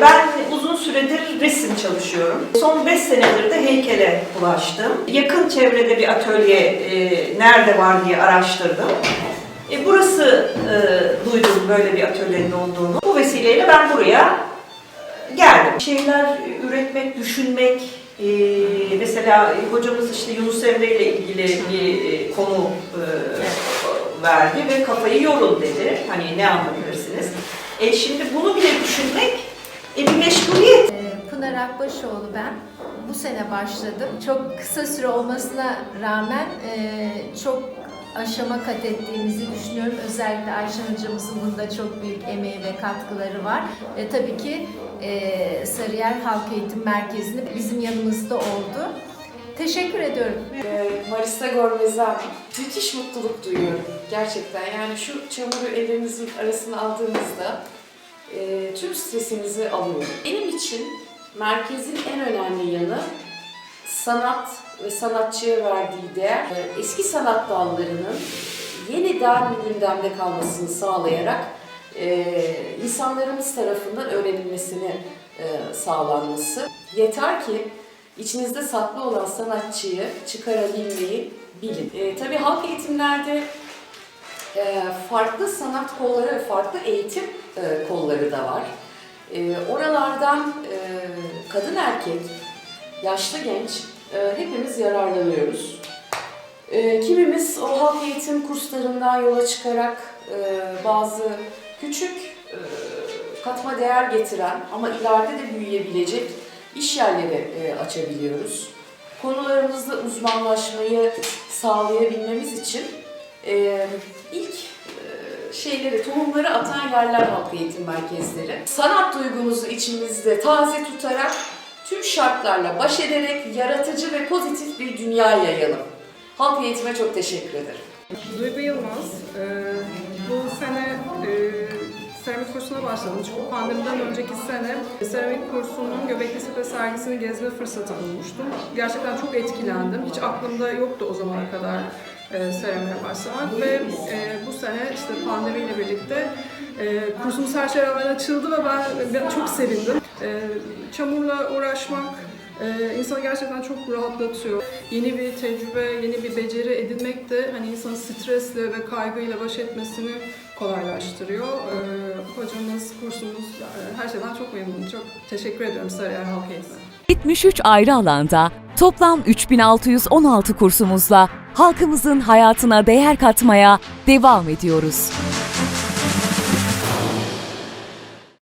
Ben uzun süredir resim çalışıyorum. Son 5 senedir de heykele ulaştım. Yakın çevrede bir atölye e, nerede var diye araştırdım. E, burası e, duydum böyle bir atölyenin olduğunu. Bu vesileyle ben buraya geldim. Şeyler üretmek, düşünmek, e, mesela hocamız işte Yunus Emre ile ilgili bir e, konu e, verdi ve kafayı yorun dedi. Hani ne anlatabilirsiniz? E, şimdi bunu bile düşünmek e, bir meşguliyet. Ee, Pınar Akbaşoğlu ben. Bu sene başladım. Çok kısa süre olmasına rağmen e, çok aşama kat ettiğimizi düşünüyorum. Özellikle Ayşen hocamızın bunda çok büyük emeği ve katkıları var. Ve tabii ki e, Sarıyer Halk Eğitim Merkezi'nin bizim yanımızda oldu. Teşekkür ediyorum. Ee, Marista Gormezan. Müthiş mutluluk duyuyorum gerçekten. Yani şu çamuru ellerimizin arasına aldığımızda e, tüm stresimizi alıyor. Benim için merkezin en önemli yanı sanat ve sanatçıya verdiği değer. Ee, Eski sanat dallarının yeniden gündemde kalmasını sağlayarak e, insanlarımız tarafından öğrenilmesini e, sağlanması. Yeter ki içinizde saklı olan sanatçıyı çıkarabilmeyi bilin. E, tabii halk eğitimlerde e, farklı sanat kolları ve farklı eğitim e, kolları da var. E, oralardan e, kadın erkek, yaşlı genç e, hepimiz yararlanıyoruz. E, kimimiz o halk eğitim kurslarından yola çıkarak e, bazı küçük e, katma değer getiren ama ileride de büyüyebilecek iş yerleri e, açabiliyoruz. Konularımızda uzmanlaşmayı sağlayabilmemiz için e, ilk e, şeyleri, tohumları atan yerler halk eğitim merkezleri. Sanat duygumuzu içimizde taze tutarak tüm şartlarla baş ederek yaratıcı ve pozitif bir dünya yayalım. Halk eğitime çok teşekkür ederim. Duygu Yılmaz. Bu sene seramik kursuna başladım. Çünkü pandemiden önceki sene seramik kursunun Göbekli Tepe sergisini gezme fırsatı bulmuştum. Gerçekten çok etkilendim. Hiç aklımda yoktu o zamana kadar e, seramiğe başlamak ve e, bu sene işte pandemiyle birlikte e, kursumuz her şeye rağmen açıldı ve ben, ben çok sevindim. E, çamurla uğraşmak, ee, insanı gerçekten çok rahatlatıyor. Yeni bir tecrübe, yeni bir beceri edinmek de hani insanın stresle ve kaygıyla baş etmesini kolaylaştırıyor. Ee, hocamız, kursumuz e, her şeyden çok memnunum. Çok teşekkür ediyorum Sarıyer Halk Eğitimi. 73 ayrı alanda toplam 3616 kursumuzla halkımızın hayatına değer katmaya devam ediyoruz.